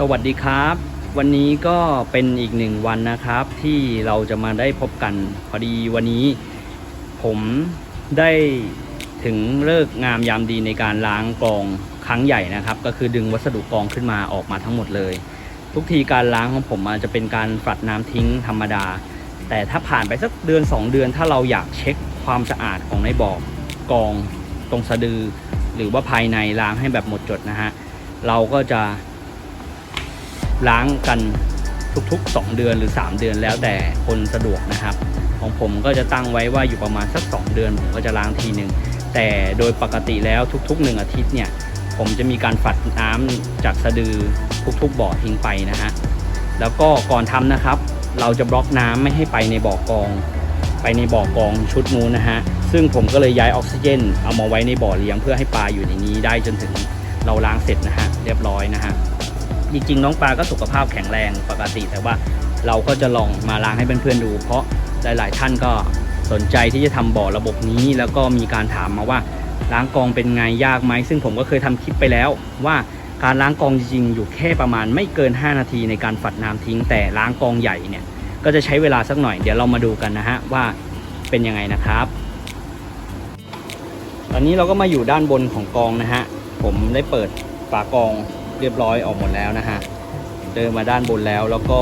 สวัสดีครับ วันนี้ก็เป็นอีกหนึ่งวันนะครับที่เราจะมาได้พบกัน พอดีวันนี้ ผมได้ถึงเลิกงามยามดีในการล้างกองครั้งใหญ่นะครับ ก็คือดึงวัสดุกองขึ้นมาออกมาทั้งหมดเลย ทุกทีการล้างของผมอาจจะเป็นการฝัดน้ำทิ้งธรรมดา แต่ถ้าผ่านไปสักเดือน 2 เดือน ถ้าเราอยากเช็คความสะอาดของในบ่อกองตรงสะดือ หรือว่าภายในล้างให้แบบหมดจดนะฮะเราก็จะ ล้างกันทุกๆ 2 เดือนหรือ 3 เดือนแล้วแต่คนสะดวกนะครับ ของผมก็จะตั้งไว้ว่าอยู่ประมาณสัก 2 เดือน ผมก็จะล้างทีหนึ่งแต่โดยปกติแล้วทุกๆ 1 อาทิตย์เนี่ย ผมจะมีการฝัดน้ำจากสะดือทุกๆบ่อทิ้งไปนะฮะแล้วก็ก่อนทำนะครับ เราจะบล็อกน้ำไม่ให้ไปในบ่อกอง ไปในบ่อกองชุดนู้นนะฮะซึ่งผมก็เลยย้ายออกซิเจน เอามาไว้ในบ่อเลี้ยงเพื่อให้ปลาอยู่ในนี้ได้จนถึงเราล้างเสร็จนะฮะเรียบร้อยนะฮะ จริงๆ น้องปลาก็สุขภาพแข็งแรงปกติ แต่ว่าเราก็จะลองมาล้างให้เพื่อนๆดู เพราะหลายๆ ท่านก็สนใจที่จะทำบ่อระบบนี้ แล้วก็มีการถามมาว่าล้างกองเป็นไงยากไหมซึ่งผมก็เคยทำคลิปไปแล้วว่าการล้างกองจริงๆอยู่แค่ประมาณไม่เกิน 5 นาทีในการฝัดน้ำทิ้ง แต่ล้างกองใหญ่เนี่ยก็จะใช้เวลาสักหน่อยเดี๋ยวเรามาดูกันนะฮะว่าเป็นยังไงนะครับ ตอนนี้เราก็มาอยู่ด้านบนของกองนะฮะผมได้เปิดฝากอง เรียบร้อยออกหมดแล้วนะฮะเดินมาด้านบนแล้วแล้วก็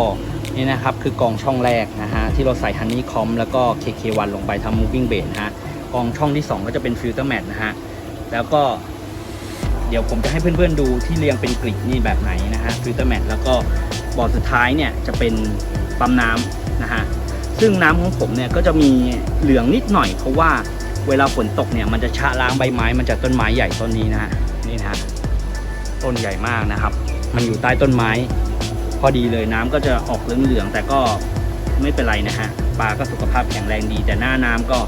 นี่นะครับคือกองช่องแรกนะฮะที่เราใส่ฮันนี่คอมแล้วก็ KK1 ลงไปทำ moving base นะฮะกองช่องที่ 2 ก็จะเป็นฟิลเตอร์แมทนะฮะแล้วก็เดี๋ยวผมจะให้เพื่อนๆดูที่เรียงเป็นกริดนี่แบบไหนนะฮะฟิลเตอร์แมทแล้วก็บอร์ดสุดท้ายเนี่ยจะเป็นปั๊มน้ำนะฮะซึ่งน้ำของผมเนี่ยก็จะมีเหลืองนิดหน่อยเพราะว่าเวลาฝนตกเนี่ยมันจะชะล้างใบไม้มันจากต้นไม้ใหญ่ต้นนี้นะฮะนี่นะฮะ ต้นใหญ่มากนะครับ มันอยู่ใต้ต้นไม้ พอดีเลยน้ำก็จะออกเหลืองๆแต่ก็ไม่เป็นไรนะฮะปลาก็สุขภาพแข็งแรงดี แต่หน้าน้ำก็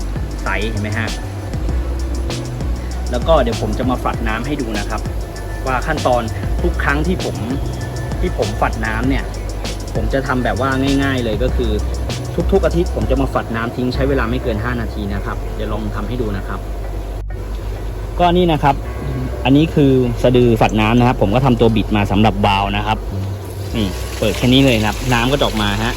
ใสเห็นไหมฮะแล้วก็เดี๋ยวผมจะมาฝัดน้ำให้ดูนะครับ ว่าขั้นตอนทุกครั้งที่ผมที่ผมฝัดน้ำเนี่ย ผมจะทำแบบว่าง่าย ๆ เลยก็คือทุกๆอาทิตย์ผมจะมาฝัดน้ำทิ้งใช้เวลาไม่เกิน 5 นาทีนะครับ เดี๋ยวลองทำให้ดูนะครับ ก็นี่นะครับ อันนี้คือสะดือฝัดน้ำนะครับ ผมก็ทำตัวบิดมาสำหรับวาล์วนะครับนี่เปิดแค่นี้เลยครับ น้ำก็จะออกมาฮะ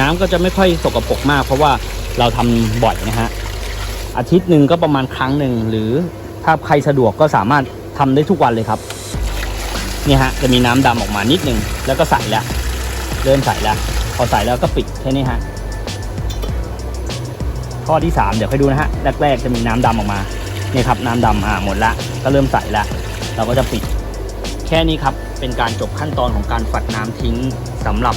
น้ำก็จะไม่ค่อยสกปรกมาก เพราะว่าเราทำบ่อยนะฮะอาทิตย์หนึ่งก็ประมาณครั้งหนึ่งหรือถ้าใครสะดวกก็สามารถทำได้ทุกวันเลยครับนี่ฮะจะมีน้ำดำออกมานิดนึงแล้วก็ใส่แล้วเริ่มใส่แล้วพอใส่แล้วก็ปิดแค่นี้ฮะข้อที่สามเดี๋ยวค่อยดูนะฮะแรกๆจะมีน้ำดำออกมา นี่ครับน้ำดำอ่าหมดละก็เริ่มใส่ละเราก็จะปิด แค่นี้ครับเป็นการจบขั้นตอนของการฝัดน้ำทิ้งสำหรับ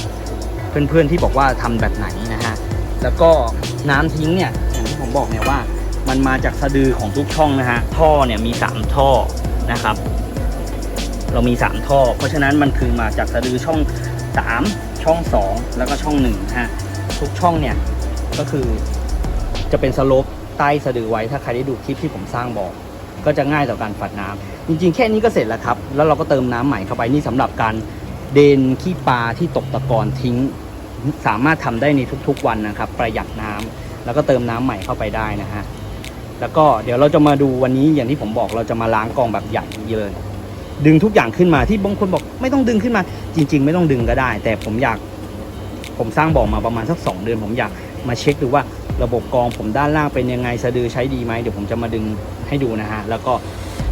เพื่อนๆที่บอกว่าทำแบบไหนนะฮะแล้วก็น้ำทิ้งเนี่ยอย่างที่ผมบอกเนี่ยว่า มันมาจากสะดือของทุกช่องนะฮะท่อเนี่ยมี 3 ท่อนะครับ เรามี 3 ท่อ เพราะฉะนั้นมันคือมาจากสะดือช่อง 3 ช่อง 2 แล้วก็ช่อง1นะฮะทุกช่องเนี่ยก็คือจะเป็นสโลป ต้สะดือไว้ถ้าใครได้ดูคลิปที่ผมสร้างบอกก็จะง่ายต่อการฝัดน้ำจริงๆ แค่นี้ก็เสร็จแล้วครับ แล้วเราก็เติมน้ำใหม่เข้าไปนี่สำหรับการเดนขี้ปลาที่ตกตะกอนทิ้ง สามารถทำได้ในทุกๆวันนะครับ ประหยัดน้ำแล้วก็เติมน้ำใหม่เข้าไปได้นะฮะแล้วก็เดี๋ยวเราจะมาดูวันนี้อย่างที่ผมบอกเราจะมาล้างกองแบบใหญ่เลยดึงทุกอย่างขึ้นมาที่บางคนบอกไม่ต้องดึงขึ้นมา จริง ๆ ไม่ต้องดึงก็ได้ แต่ผมอยาก ผมสร้างบ่อมาประมาณสักสองเดือน ผมอยากมาเช็คดูว่า ระบบกองผมด้านล่างเป็นยังไงสะดือใช้ดีไหมเดี๋ยวผมจะมาดึงให้ดูนะฮะแล้วก็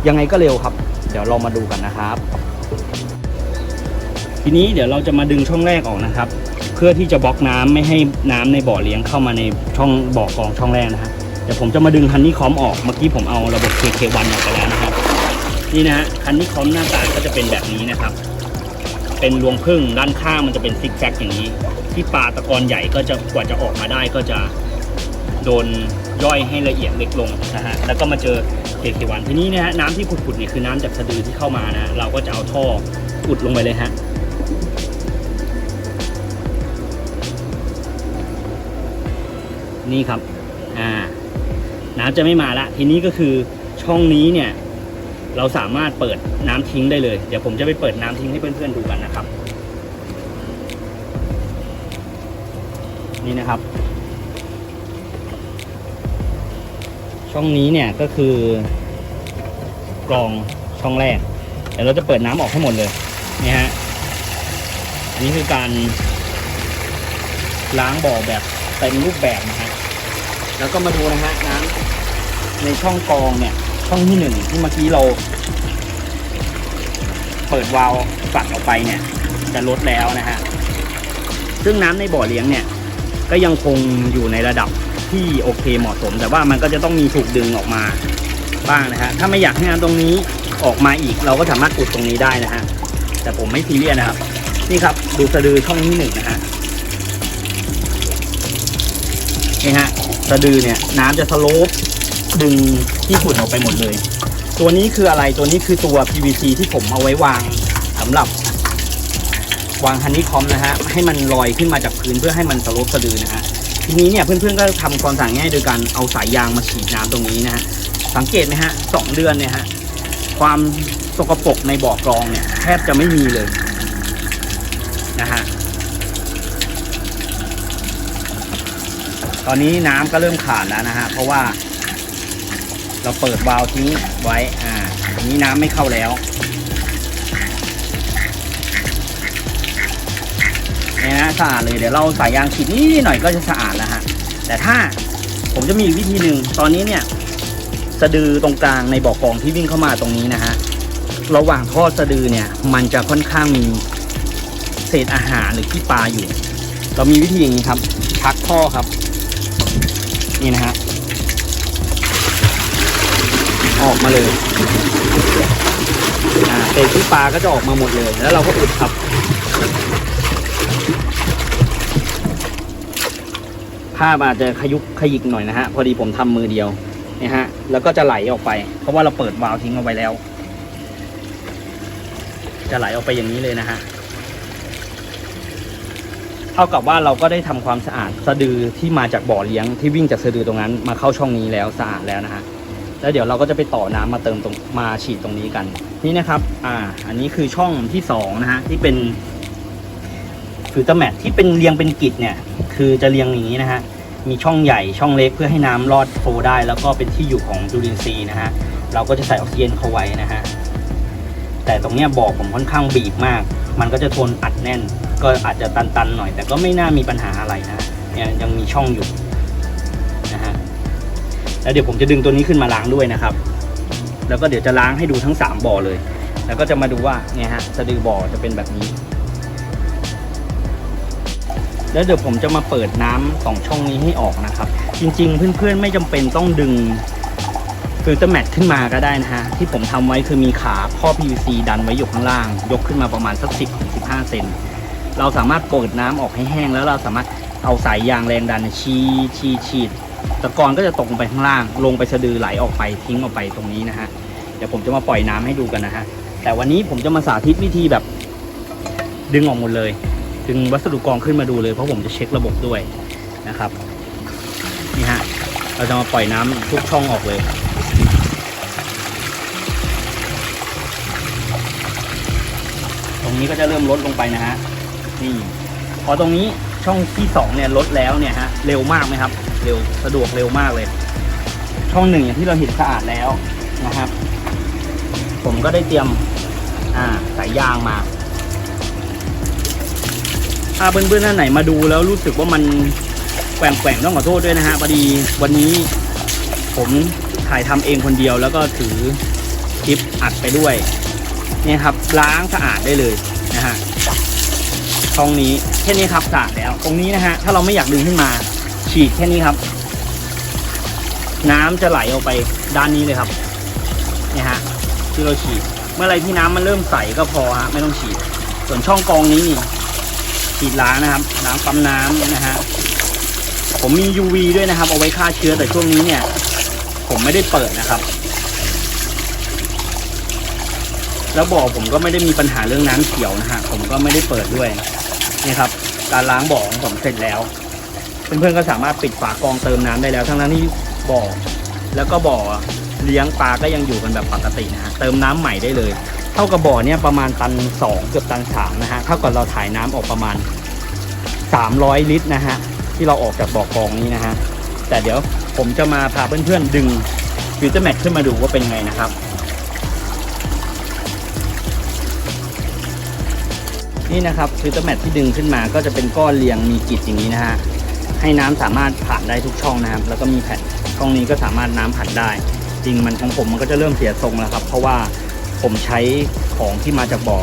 ยังไงก็เร็วครับ เดี๋ยวเรามาดูกันนะครับ ทีนี้เดี๋ยวเราจะมาดึงช่องแรกออกนะครับ เพื่อที่จะบล็อกน้ำไม่ให้น้ำในบ่อเลี้ยงเข้ามาในช่องบ่อกองช่องแรกนะฮะเดี๋ยวผมจะมาดึงฮันนี่คอมออกเมื่อกี้ผมเอาระบบ KK1 ออกไปแล้วนะครับนี่นะฮะฮันนี่คอมหน้าตาก็จะเป็นแบบนี้นะครับ เป็นรวงพึ่งด้านข้างมันจะเป็นซิกแซกอย่างนี้ ที่ปลาตะกอนใหญ่ก็จะกว่าจะออกมาได้ก็จะ โดนย่อยให้ละเอียดเล็กลงนะฮะแล้วก็มาเจอเคเควันทีนี้นะฮะน้ำที่ผุดๆเนี่ยคือน้ำจากสะดือที่เข้ามานะเราก็จะเอาท่ออุดลงไปเลยฮะนี่ครับอ่าน้ำจะไม่มาละทีนี้ก็คือช่องนี้เนี่ย เราสามารถเปิดน้ำทิ้งได้เลย เดี๋ยวผมจะไปเปิดน้ำทิ้งให้เพื่อนๆดูกันนะครับ นี่นะครับ ช่องนี้เนี่ยก็คือกรองช่องแรกไปดี๋ยวเราจะเปิดน้ำออกให้หมดเลยนี่ฮะอันนี้คือการล้างบ่อแบบเต็มรูปแบบนะฮะแล้วก็มาดูนะฮะน้ำในช่องกรองเนี่ยช่องที่หนึ่งที่เมื่อกี้เราเปิดวาล์วฝักออกไปเนี่ย จะลดแล้วนะฮะซึ่งน้ำในบ่อเลี้ยงเนี่ย ก็ยังคงอยู่ในระดับ ที่โอเคเหมาะสม แต่ว่ามันก็จะต้องมีถูกดึงออกมาบ้างนะฮะถ้าไม่อยากให้น้ำตรงนี้ออกมาอีกเราก็สามารถอุดตรงนี้ได้นะฮะแต่ผมไม่ซีเรียสนะครับ นี่ครับดูสะดือช่องที่หนึ่งนะฮะนี่ฮะสะดือเนี่ยน้ำจะสโลปดึงที่ฝุ่นออกไปหมดเลย ตัวนี้คืออะไรตัวนี้คือตัว PVC ที่ผมเอาไว้วางสำหรับวางฮันนี่คอมนะฮะให้มันลอยขึ้นมาจากพื้นเพื่อให้มันสโลปสะดือนะฮะ ทีนี้เนี่ยเพื่อนๆก็ทำความสะอาดง่ายโดยการเอาสายยางมาฉีดน้ำตรงนี้นะฮะสังเกตไหมฮะสองเดือนเนี่ยฮะความสกปรกในบ่อกรองเนี่ยแทบจะไม่มีเลยนะฮะตอนนี้น้ำก็เริ่มขาดแล้วนะฮะเพราะว่า เราเปิดวาล์วทิ้งไว้อ่าตรงนี้น้ำไม่เข้าแล้ว เนี่ยนะสะอาดเลยเดี๋ยวเราสายยางฉีดนิดหน่อยก็จะสะอาดแล้วฮะแต่ถ้าผมจะมีวิธีหนึ่งตอนนี้เนี่ย สะดือตรงกลางในบ่อกองที่วิ่งเข้ามาตรงนี้นะฮะระหว่างท่อสะดือเนี่ย มันจะค่อนข้างมีเศษอาหารหรือขี้ปลาอยู่ เรามีวิธีอย่างนี้ครับชักท่อครับ นี่นะฮะออกมาเลยอ่าเศษขี้ปลาก็จะออกมาหมดเลย แล้วเราก็อุดครับ ผ้าพอาจจะขยุกขยิกหน่อยนะฮะ พอดีผมทำมือเดียวนี่ยฮะ แล้วก็จะไหลออกไป เพราะว่าเราเปิดวาล์วทิ้งเอาไว้แล้ว จะไหลออกไปอย่างนี้เลยนะฮะ เท่ากับว่าเราก็ได้ทำความสะอาดสะดือที่มาจากบ่อเลี้ยงที่วิ่งจากสะดือตรงนั้นมาเข้าช่องนี้แล้วสะอาดแล้วนะฮะ แล้วเดี๋ยวเราก็จะไปต่อน้ำมาเติมตรงมาฉีดตรงนี้กัน นี่นะครับ อ่า อันนี้คือช่องที่สองนะฮะที่เป็น ฟิลเตอร์แมทที่เป็นเรียงเป็นกิจเนี่ย คือจะเรียงอย่างนี้นะฮะ มีช่องใหญ่ช่องเล็กเพื่อให้น้ำรอดโฟได้ แล้วก็เป็นที่อยู่ของจุลินทรีย์นะฮะ เราก็จะใส่ออกซิเจนเข้าไว้นะฮะ แต่ตรงเนี้ยบ่อผมค่อนข้างบีบมาก มันก็จะทนอัดแน่น ก็อาจจะตันๆหน่อย แต่ก็ไม่น่ามีปัญหาอะไรนะเนี่ยยังมีช่องอยู่นะฮะ แล้วเดี๋ยวผมจะดึงตัวนี้ขึ้นมาล้างด้วยนะครับ แล้วก็เดี๋ยวจะล้างให้ดูทั้งสามบ่อเลย แล้วก็จะมาดูว่าเนี่ยฮะสะดือบ่อจะเป็นแบบนี้ แล้วเดี๋ยวผมจะมาเปิดน้ำสองช่องนี้ให้ออกนะครับ จริงๆ เพื่อนๆไม่จำเป็นต้องดึงฟิลเตอร์แมทขึ้นมาก็ได้นะฮะ ที่ผมทำไว้คือมีขาท่อ PVC ดันไว้อยู่ข้างล่าง ยกขึ้นมาประมาณสัก 10ถึง15 เซนเราสามารถเปิดน้ำออกให้แห้งแล้วเราสามารถเอาสายยางแรงดันชีชีดชีดตะกอนก็จะตกลงไปข้างล่าง ลงไปสะดือไหลออกไปทิ้งออกไปตรงนี้นะฮะ เดี๋ยวผมจะมาปล่อยน้ำให้ดูกันนะฮะ แต่วันนี้ผมจะมาสาธิตวิธีแบบ ดึงออกหมดเลย ดึงวัสดุกองขึ้นมาดูเลยเพราะผมจะเช็คระบบด้วยนะครับนี่ฮะเราจะมาปล่อยน้ำทุกช่องออกเลยตรงนี้ก็จะเริ่มลดลงไปนะฮะนี่พอตรงนี้ช่องที่สองเนี่ยลดแล้วเนี่ยฮะเร็วมากไหมครับ เร็วสะดวกเร็วมากเลย ช่องหนึ่งอย่างที่เราเห็นสะอาดแล้วนะครับ ผมก็ได้เตรียมอ่าสายยางมา ถ้าเพื่อนๆท่านไหนมาดูแล้วรู้สึกว่ามันแกว่งๆต้องขอโทษด้วยนะฮะพอดีวันนี้ผมถ่ายทำเองคนเดียวแล้วก็ถือคลิปอัดไปด้วยเนี่ยครับล้างสะอาดได้เลยนะฮะช่องนี้แค่นี้ครับสะอาดแล้ว ตรงนี้นะฮะถ้าเราไม่อยากดึงขึ้นมา ฉีดแค่นี้ครับ น้ำจะไหลออกไปด้านนี้เลยครับเนี่ยฮะที่เราฉีด เมื่อไรที่น้ำมันเริ่มใสก็พอฮะไม่ต้องฉีด ส่วนช่องกรองนี้นี่ ฉีดล้างนะครับ ล้างปั๊มน้ำนะฮะผมมี UV ด้วยนะครับ เอาไว้ฆ่าเชื้อแต่ช่วงนี้เนี่ย ผมไม่ได้เปิดนะครับ แล้วบ่อผมก็ไม่ได้มีปัญหาเรื่องน้ำเขียวนะฮะผมก็ไม่ได้เปิดด้วยนี่ครับ การล้างบ่อของผมเสร็จแล้ว เพื่อนๆก็สามารถปิดฝากรองเติมน้ำได้แล้ว ทั้งนั้นที่บ่อ แล้วก็บ่อเลี้ยงปลาก็ยังอยู่กันแบบปกตินะฮะเติมน้ำใหม่ได้เลย เท่ากับบ่อเนี่ยประมาณตันสองเกือบตันสามนะฮะเท่ากับเราถ่ายน้ำออกประมาณ 300 ลิตรนะฮะที่เราออกจากบ่อกรองนี้นะฮะแต่เดี๋ยวผมจะมาพาเพื่อนๆดึงฟิลเตอร์แมทขึ้นมาดูว่าเป็นไงนะครับนี่นะครับฟิลเตอร์แมทที่ดึงขึ้นมาก็จะเป็นก้อนเรียงมีกิจอย่างนี้นะฮะให้น้ำสามารถผ่านได้ทุกช่องนะครับ แล้วก็มีแผ่นช่องนี้ก็สามารถน้ำผ่านได้ จริงมันของผมมันก็จะเริ่มเสียทรงแล้วครับ เพราะว่า ผมใช้ของที่มาจากบ่อ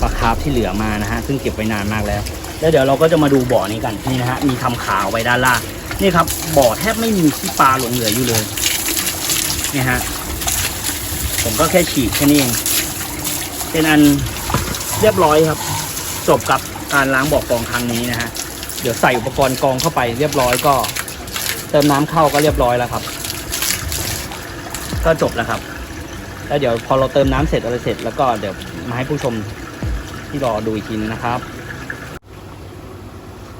ปลาคาร์ฟที่เหลือมานะฮะซึ่งเก็บไว้นานมากแล้ว แล้วเดี๋ยวเราก็จะมาดูบ่อนี้กันนี่นะฮะมีทำขาวไว้ด้านล่างนี่ครับบ่อแทบไม่มีขี้ปลาหลงเหลืออยู่เลยนี่ฮะผมก็แค่ฉีดแค่นี้เองเป็นอันเรียบร้อยครับ จบกับการล้างบ่อกองครั้งนี้นะฮะเดี๋ยวใส่อุปกรณ์กองเข้าไปเรียบร้อยก็ เติมน้ำเข้าก็เรียบร้อยแล้วครับ ก็จบแล้วครับ แล้วเดี๋ยวพอเราเติมน้ำเสร็จอะไรเสร็จแล้วก็เดี๋ยวมาให้ผู้ชมที่รอดูอีกทีนึงนะครับ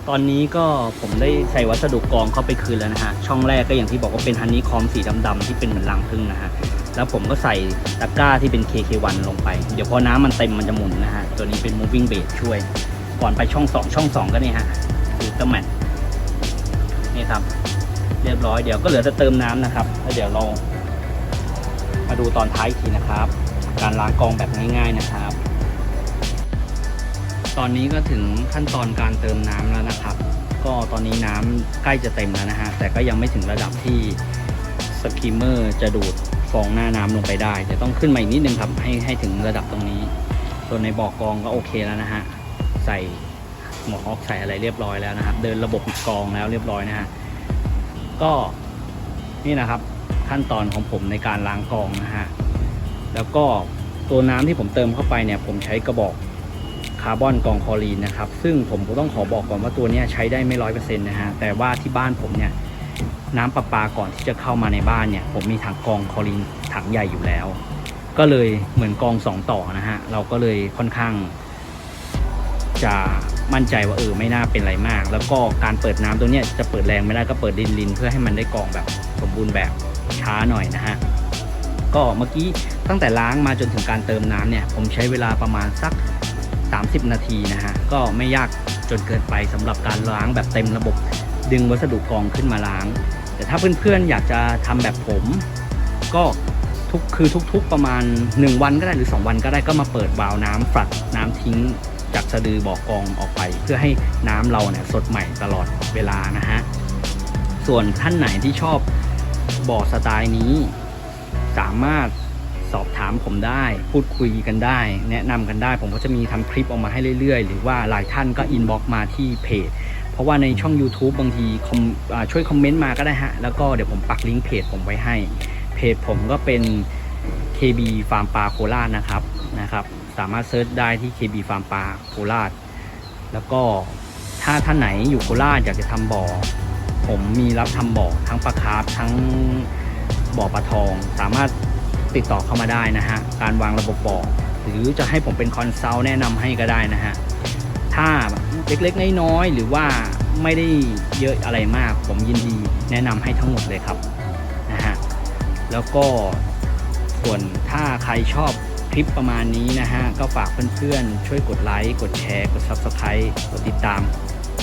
ตอนนี้ก็ผมได้ใส่วัสดุกรองเข้าไปคืนแล้วนะฮะ ช่องแรกก็อย่างที่บอกว่าเป็นฮันนี่คอมสีดำๆที่เป็นเหมือนรังผึ้งนะฮะ แล้วผมก็ใส่ตะกร้าที่เป็น KK1 ลงไป เดี๋ยวพอน้ำมันเต็มมันจะหมุนนะฮะ ตัวนี้เป็น moving bait ช่วย ก่อนไปช่อง 2 ช่อง 2 ก็นี่ฮะฟิลเตอร์แมทนี่ครับ เรียบร้อย เดี๋ยวก็เหลือจะเติมน้ำนะครับ แล้วเดี๋ยวเรา มาดูตอนท้ายอีกทีนะครับ การล้างกองแบบง่ายๆนะครับ ตอนนี้ก็ถึงขั้นตอนการเติมน้ำแล้วนะครับ ก็ตอนนี้น้ำใกล้จะเต็มแล้วนะฮะแต่ก็ยังไม่ถึงระดับที่สกิมเมอร์จะดูดฟองหน้าน้ำลงไปได้จะต้องขึ้นมาอีกนิดนึงครับให้ให้ถึงระดับตรงนี้ ส่วนในบ่อกองก็โอเคแล้วนะฮะใส่หมวกออกใส่อะไรเรียบร้อยแล้วนะครับ เดินระบบกองแล้วเรียบร้อยนะฮะก็นี่นะครับ ขั้นตอนของผมในการล้างกองนะฮะ แล้วก็ตัวน้ำที่ผมเติมเข้าไปเนี่ย ผมใช้กระบอกคาร์บอนกองคอรีนนะครับ ซึ่งผมก็ต้องขอบอกก่อนว่าตัวนี้ใช้ได้ไม่ร้อยเปอร์เซ็นต์นะฮะ แต่ว่าที่บ้านผมเนี่ยน้ำประปาก่อนที่จะเข้ามาในบ้านเนี่ย ผมมีถังกองคอรีนถังใหญ่อยู่แล้ว ก็เลยเหมือนกองสองต่อนะฮะ เราก็เลยค่อนข้างจะ มั่นใจว่าเออไม่น่าเป็นอะไรมาก แล้วก็การเปิดน้ำตัวเนี้ยจะเปิดแรงไม่ได้ก็เปิดลินลินเพื่อให้มันได้กองแบบสมบูรณ์แบบช้าหน่อยนะฮะก็เมื่อกี้ตั้งแต่ล้างมาจนถึงการเติมน้ำเนี่ยผมใช้เวลาประมาณสัก 30 นาทีนะฮะก็ไม่ยากจนเกินไปสำหรับการล้างแบบเต็มระบบดึงวัสดุกองขึ้นมาล้าง แต่ถ้าเพื่อนๆอยากจะทำแบบผม ก็ทุกคือทุกๆประมาณ 1 วันก็ได้หรือ 2 วันก็ได้ก็มาเปิดวาล์วน้ำฝัดน้ำทิ้ง จากสะดือบ่อกองออกไป เพื่อให้น้ำเราเนี่ยสดใหม่ตลอดเวลานะฮะส่วนท่านไหนที่ชอบบ่อสไตล์นี้ สามารถสอบถามผมได้ พูดคุยกันได้ แนะนำกันได้ ผมก็จะมีทำคลิปออกมาให้เรื่อยๆ หรือว่าหลายท่านก็อินบ็อกมาที่เพจเพราะว่าในช่อง YouTube บางทีช่วยคอมเมนต์มาก็ได้ฮะ แล้วก็เดี๋ยวผมปักลิงก์เพจผมไว้ให้ เพจผมก็เป็น KB ฟาร์มปลาโคราชนะครับนะครับ สามารถเซิร์ชได้ที่ KB ฟาร์มปลาโคราช แล้วก็ถ้าท่านไหนอยู่โคราชอยากจะทำบ่อ ผมมีรับทำบ่อทั้งปลาคาร์ฟทั้งบ่อปลาทอง สามารถติดต่อเข้ามาได้นะฮะ การวางระบบบ่อ หรือจะให้ผมเป็นคอนซัลท์แนะนำให้ก็ได้นะฮะ ถ้าเล็กๆน้อยๆหรือว่าไม่ได้เยอะอะไรมาก ผมยินดีแนะนำให้ทั้งหมดเลยครับนะฮะ แล้วก็ส่วนถ้าใครชอบ คลิปประมาณนี้นะฮะ ก็ฝากเพื่อนๆ ช่วยกดไลค์ กดแชร์ กด Subscribe กดติดตาม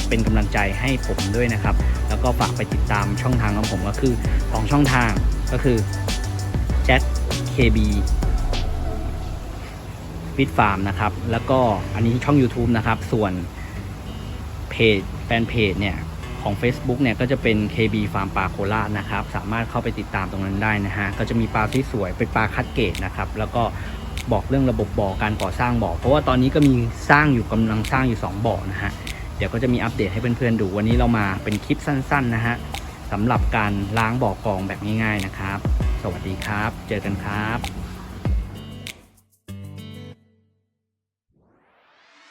เป็นกำลังใจให้ผมด้วยนะครับ แล้วก็ฝากไปติดตามช่องทางของผมก็คือ2ช่องทางก็คือ Jack KB ฟิตฟาร์มนะครับ แล้วก็อันนี้ช่อง YouTube นะครับ ส่วนเพจแฟนเพจเนี่ยของ Facebook เนี่ยก็จะเป็น KB ฟาร์มปลาโคราชนะครับ สามารถเข้าไปติดตามตรงนั้นได้นะฮะ ก็จะมีปลาที่สวยเป็นปลาคัดเกรดนะครับ แล้วก็ บอกเรื่องระบบบ่อการก่อสร้างบ่อ เพราะว่าตอนนี้ก็มีสร้างอยู่กำลังสร้างอยู่ 2บ่อนะฮะเดี๋ยวก็จะมีอัปเดตให้เพื่อนๆดูวันนี้เรามาเป็นคลิปสั้นๆนะฮะสำหรับการล้างบ่อกองแบบง่ายๆนะครับ สวัสดีครับ เจอกันครับ